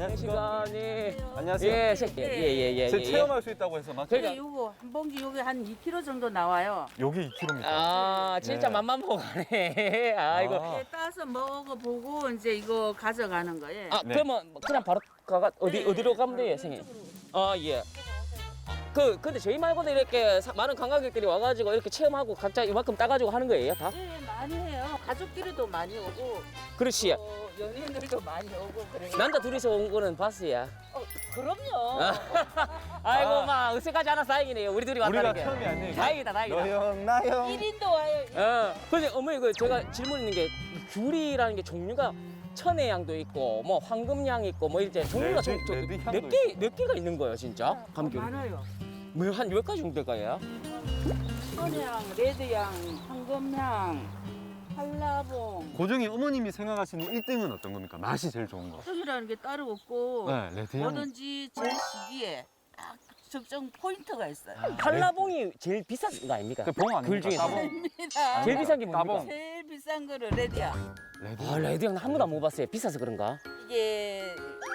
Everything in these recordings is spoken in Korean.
안녕하십니까. 시간이 안녕하세요. 예, 예 예 예 제 예. 체험할 수 있다고 해서 막 네, 요거 한 봉지 요게 한 2kg 정도 나와요. 여기 2kg입니다. 아 진짜 네. 맛만 보가네. 아. 예, 따서 먹어보고 이제 이거 가져가는 거예요. 아 네. 그러면 그냥 바로 가가 어디 네, 어디로 가면 돼요, 선생님? 아 예. 그 근데 저희 말고도 이렇게 사- 많은 관광객들이 와가지고 이렇게 체험하고 각자 이만큼 따가지고 하는 거예요, 다? 예, 예, 많이 해요. 가족끼리도 많이 오고, 그렇지. 어, 연예인들도 많이 오고 그래요. 남자 둘이서 온 거는 봤어요. 어, 그럼요. 아이고 아. 막 어색하지 않아 다행이네요. 우리 둘이 왔다는 우리가 게. 처음이 아니에요. 다행이다, 다행이다. 너형 나형. 1인도 와요. 어. 근데 어머니 그 제가 질문 있는 게 귤이라는 게 종류가 천혜향도 있고 뭐 황금향 있고 뭐 이제 종류가 레드- 레드향도 몇개몇 개가 있는 거예요, 진짜? 어, 감귤. 많아요. 뭐한몇 가지 정도 될까요? 천혜향, 레드향, 황금향, 한라봉. 고정이 어머님이 생각하시는 1등은 어떤 겁니까? 맛이 제일 좋은 거. 떡이라는 게 따로 없고, 네, 레드향. 뭐든지 제 시기에 딱 적정 포인트가 있어요. 한라봉이 제일 비싼 거 아닙니까? 그 봉 아닙니까? 귤 중에서. 따봉. 입니다. 제일 비싼 게 뭡니까? 따봉. 제일 비싼 거를. 레드. 아 레드향 한 번도 안 먹어봤어요. 비싸서 그런가? 이게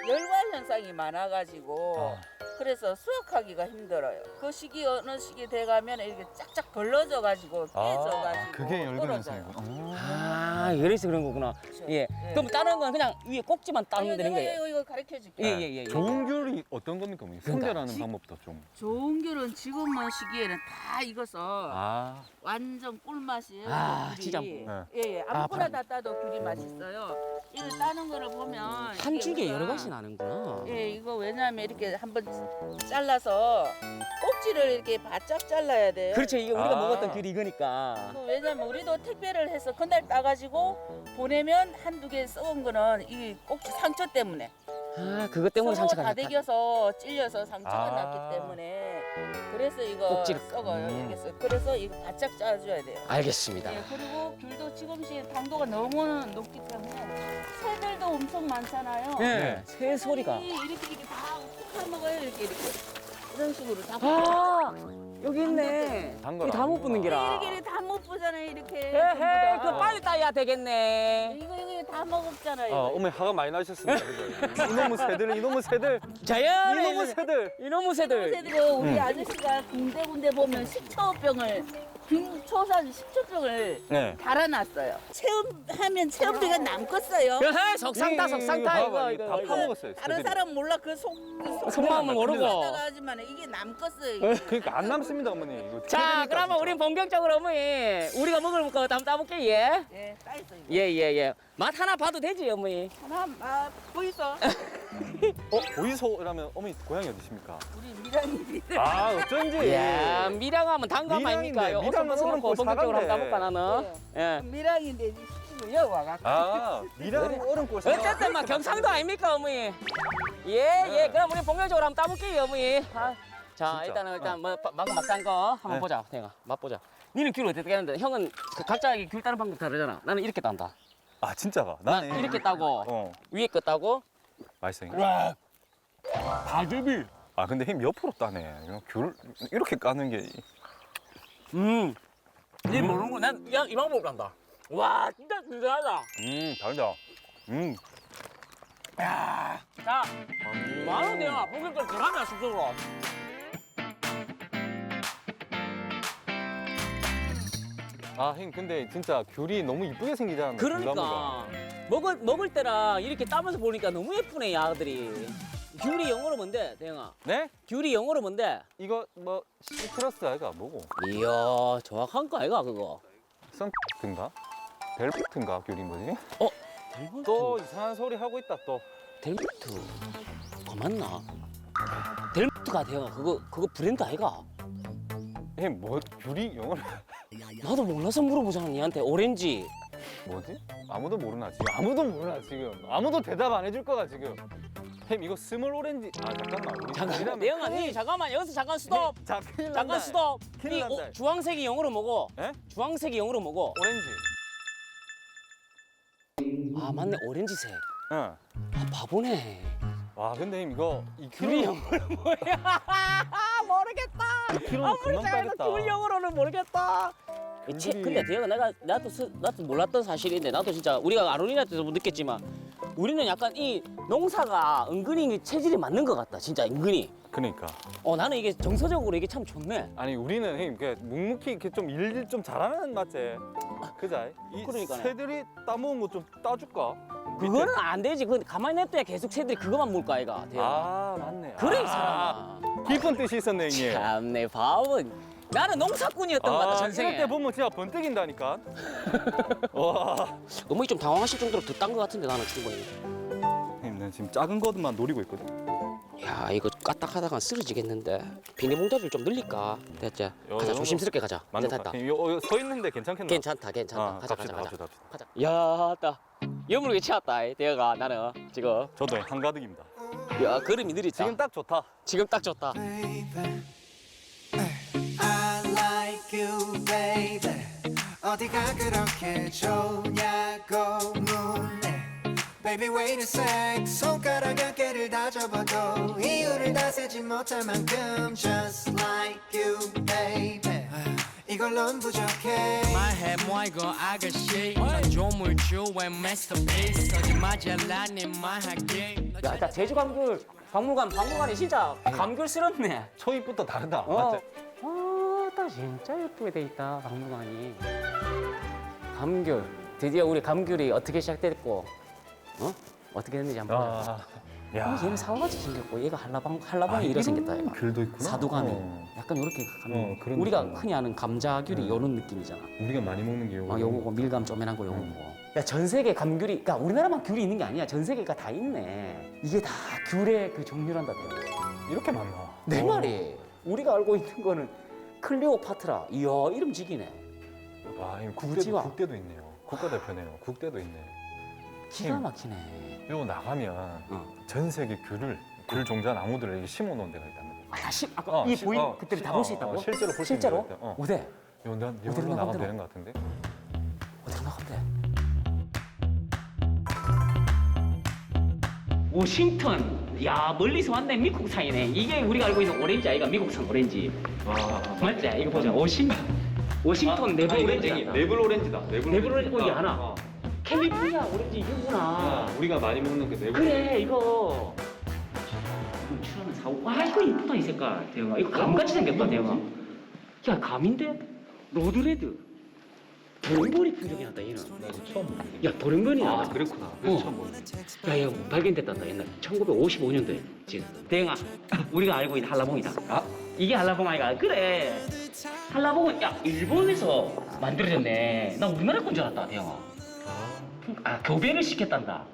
열과 현상이 많아가지고 아. 그래서 수확하기가 힘들어요. 그 시기 어느 시기 돼가면 이렇게 짝짝 벌러져가지고 깨져가지고 그게 열근 떨어져요. 현상이고. 어. 아 그래서 그런 거구나. 그렇죠. 예. 그럼 다른 건 그냥 위에 꼭지만 따면 되는 거예요. 이거, 가르쳐 줄게. 예, 예, 예, 예. 좋은 귤이 어떤 겁니까? 어머니? 그러니까. 선별하는 방법도 좀. 좋은 귤은 지금 뭐 시기에는 다 익어서 아. 완전 꿀맛이에요. 아, 귤이. 진짜. 네. 예, 예. 아무거나 아, 다 따도 귤이 맛있어요. 이거 따는 거를 보면 한 이게 줄기에 우리가 여러 가지 나는구나. 예, 이거 왜냐하면 이렇게 한번 잘라서 꼭지를 이렇게 바짝 잘라야 돼요. 그렇죠. 이게 우리가 아. 먹었던 귤이 이거니까. 그 왜냐면 우리도 택배를 해서 그날 따가지고 보내면 한두 개 썩은 거는 이 꼭지 상처 때문에 아 그것 때문에 상처가 다 났다. 대겨서 찔려서 상처가 아. 났기 때문에 그래서 이거 꼭지를- 썩어요. 음. 이렇게 썩. 그래서 이거 바짝 짜줘야 돼요. 알겠습니다. 예, 그리고 귤도 지금씩 당도가 너무 높기 때문에 새들도 엄청 많잖아요. 네. 새 소리가. 이렇게 이렇게 다 훑어먹어요. 이렇게 이렇게 이런 식으로 다 아 여기 있네. 단 이게 걸다못 아니구나. 붙는 기라. 이렇게 이렇게 다못 보잖아요. 이렇게 헤헤 전부 그 다. 빨리 따야 되겠네. 이거 이거 다 먹었잖아요. 아, 어머니 화가 많이 나셨습니다. 그죠? 이놈의 새들, 이놈의 새들, 자연의 이놈의 새들. 이놈의 새들. 새들이 우리 음. 아저씨가 군데군데 보면 식초병을 빈 초산 식초병을 네. 달아놨어요. 체험하면 체험비가 남겠어요. 헤헤 속상타 속상타 이거 이거. 다 이거. 파먹었어요. 다른 새들이. 사람 몰라 그속 속마음을 모르고. 하지만 이게 남겠어요. 이게. 그러니까 안 남습니다, 어머니. 이거 자 그러면 진짜. 우린 본격적으로 어머니 우리가 먹을 거 한번 따볼게 예. 예, 따 있어 이거. 예 예 예. 맛 하나 봐도 되지 어머니. 하나 아 보이소? 어, 보이소라면 어머니 고향이 어디십니까? 우리 미란이 아, 어쩐지. 야 미량하면 단감 미량인데, 아닙니까? 미량은 어서 얼음 먹고 본격적으로 한번. 따볼까 나는. 예. 미랑인데 여기 와갖고 아, 미랑 얼음골 사. 어쨌든 막 경상도 아닙니까 어머니? 예 예 그럼 우리 본격적으로 한번 따볼게요 어머니. 아, 자 진짜. 일단은 일단 뭐 바- 방금 막딴 거 한번 네. 보자 태영아 맛보자. 니는 귤 어떻게 하는데 형은 그 각자의 귤 따는 방법 다르잖아. 나는 이렇게 딴다. 아, 진짜가. 난 나는 이렇게 따고 어, 위에 거 따고. 맛있어요. 와. 다들비. 아, 근데 힘 옆으로 따네. 이거 귤 이렇게 까는 게 음. 니 모르는 거, 난, 야, 이 방법으로 한다. 와, 진짜 든든하다. 음, 다르다. 음. 야. 자, 만원 내가 본격적으로 들어가자, 숲속으로. 아, 형님 근데 진짜 귤이 너무 이쁘게 생기잖아. 그러니까. 먹을, 먹을 때랑 이렇게 따면서 보니까 너무 예쁘네, 야들이. 귤이 영어로 뭔데, 대영아? 네? 귤이 영어로 뭔데? 이거 뭐 시트러스 아이가 뭐고? 이야, 정확한 거 아이가, 그거? 선트인가? 벨트인가 귤이 뭐지? 어? 델몬트. 또 이상한 소리 하고 있다 또. 델몬트. 그거 맞나? 델몬트가 대영아, 그거, 그거 브랜드 아이가? 형님 뭐 귤이 영어로 나도 몰라서 물어보잖아, 니한테. 오렌지. 뭐지? 아무도 모르나 지금 아무도 모르나 지금 아무도 대답 안 해줄 거가 지금. 햄 이거 스몰 오렌지 아 잠깐만 우리 잠깐만, 이러면 대영아, 니 잠깐만, 여기서 잠깐 스톱. 자 큰일 난다. 잠깐 스톱. 큰일 이 난다. 어, 주황색이 영어로 뭐고? 예? 주황색이 영어로 뭐고? 오렌지. 아 맞네 오렌지색. 응. 아 바보네. 와 근데 햄 이거 이 귤이 귤이 영어로 뭐야? 모르겠다. 킬로는 아무리 금방 따겠다. 귤 영어로는 모르겠다. 이 책, 근데 대영아 내가 나도 스- 나도 몰랐던 사실인데 나도 진짜 우리가 아로니나 때도 느꼈지만 우리는 약간 이 농사가 은근히 체질이 맞는 것 같다. 진짜 은근히. 그러니까 어 나는 이게 정서적으로 이게 참 좋네. 아니 우리는 형님 그 묵묵히 이렇게 좀일좀 잘하는 맞지? 그자? 이 그러니까요. 새들이 따먹은 거 좀 따줄까? 그거는 안 되지. 그 가만히 냅둬야 계속 새들이 그것만 물까 아이가. 아 맞네. 그래 이 아, 사람아. 깊은 뜻이 있었네 형님. 참내 바보는 나는 농사꾼이었던 것 같다 아, 전생에. 이럴 때 보면 진짜 번뜩인다니까. 와. 어머니 좀 당황하실 정도로 듣단 것 같은데 나는 충분히. 형님 난 지금 작은 것만 노리고 있거든. 야 이거 까딱하다가 쓰러지겠는데 비닐봉다리를 좀 늘릴까? 됐지? 요 가자 정도 조심스럽게 가자. 맞는 됐다. 것 같아. 요, 요, 서 있는데 괜찮겠나? 괜찮다 괜찮다. 아, 가자 갑시다, 가자 가자. 갑시다, 갑시다. 가자. 야, 따. 여물게 채웠다. 대여가 나는 지금. 저도 한가득입니다. 야, 걸음이 느리다. 지금 딱 좋다. 지금 딱 좋다. I like you, baby. 어디가 그렇게 좋냐고 묻네. Baby, wait a sec. 손가락 몇 개를 다 접어도 이유를 다 세지 못할 만큼 just like you, baby. 이걸론 부족해. 말해 뭐 이거 아가씨 난 조물주의 masterpiece 거짓말 잘라니 말할게 야, 나 제주 감귤 박물관 박물관이 진짜 감귤스럽네. 초입부터 다르다. 어. 맞지? 아, 딱 진짜 예쁘게 돼 있다 박물관이. 감귤. 드디어 우리 감귤이 어떻게 시작됐고, 어? 어떻게 됐는지 한번. 아, 야. 야. 얘는 사과같이 생겼고 얘가 한라봉 한라봉이 아, 이렇게 이런 생겼다 얘가. 귤도 있구나. 사두감이 어. 약간 이렇게 가면 어, 그런 우리가. 흔히 아는 감자귤이 네. 이런 느낌이잖아. 우리가 많이 먹는 게 요거. 어, 요거고 밀감 쪼매난 거 요거고. 음. 야, 전 세계 감귤이, 그러니까 우리나라만 귤이 있는 게 아니야. 전 세계가 다 있네. 이게 다 귤의 그 종류란다. 요 이렇게 많나? 내 어. 말이. 우리가 알고 있는 거는 클레오파트라. 이야, 이름 지기네. 와, 이. 국대도, 국대도 있네요. 국가대표네요. 국대도 있네. 기가 힘. 막히네. 요 나가면 어. 전 세계 귤을 귤 종자 나무들을 이렇게 심어 놓은 데가 거예요. 아, 다 시, 아까 어, 이 시- 보인 어, 그때를 시- 다볼 어, 수 있다고? 어, 실제로 볼수 실제로? 있는. 어. 어디? 요, 난, 어디로 요걸로 나가면 나가면 되는 것 같은데? 어디로 나가면 돼? 워싱턴. 야, 멀리서 왔네. 미국산이네. 이게 우리가 알고 있는 오렌지 아이가 미국산 오렌지. 와. 맞지? 이거 보자. 워싱 워싱턴 내부 오렌지. 네블 오렌지다. 네블 네블 오렌지 어, 이 하나. 어. 캘리포니아 오렌지 이거구나. 아, 우리가 많이 먹는 그 네블 그래 이거. 이거 출하면 사오. 와 이거 이쁘다 이 색깔. 대영아 이거 감같이 생겼다 대영아. 야 감인데 로드레드. 도ren변이 풍경이 났다 얘는. 처음 먹는 야 도ren변이 아, 났다. 그렇구나. 어. 처음 먹는 야 이거 발견됐단다 옛날 1955년도에 지금. 대영아 우리가 알고 있는 한라봉이다. 아? 이게 한라봉 아이가 그래. 한라봉은 야 일본에서 만들어졌네. 나 우리나라 건 줄 알았다 대영아. 아 교배를 시켰단다.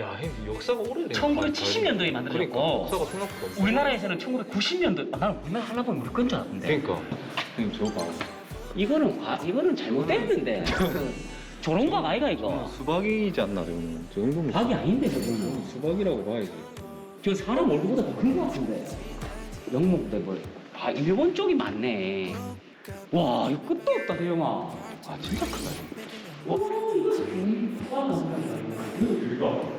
야, 형, 역사가 오래되네. 1970년도에 그러니까 만들어졌고 역사가 생각보다 없어. 우리나라에서는 1990년도. 아, 나는 우리나라 한라봉 우리 건 줄 알았는데. 그러니까. 형님 저거 봐. 이거는 과, 이거는 잘못됐는데. 저런 거 아이가 이거. 수박이지 않나 저거는. 저 정도면 박이 아닌데 저거는. 수박이라고 봐야지. 저 사람 얼굴보다 더 큰 거 같은데. 영목대 뭐. 아 일본 쪽이 많네. 와 이거 끝도 없다 대영아. 아 진짜 크다. 와 이거 와. 이거.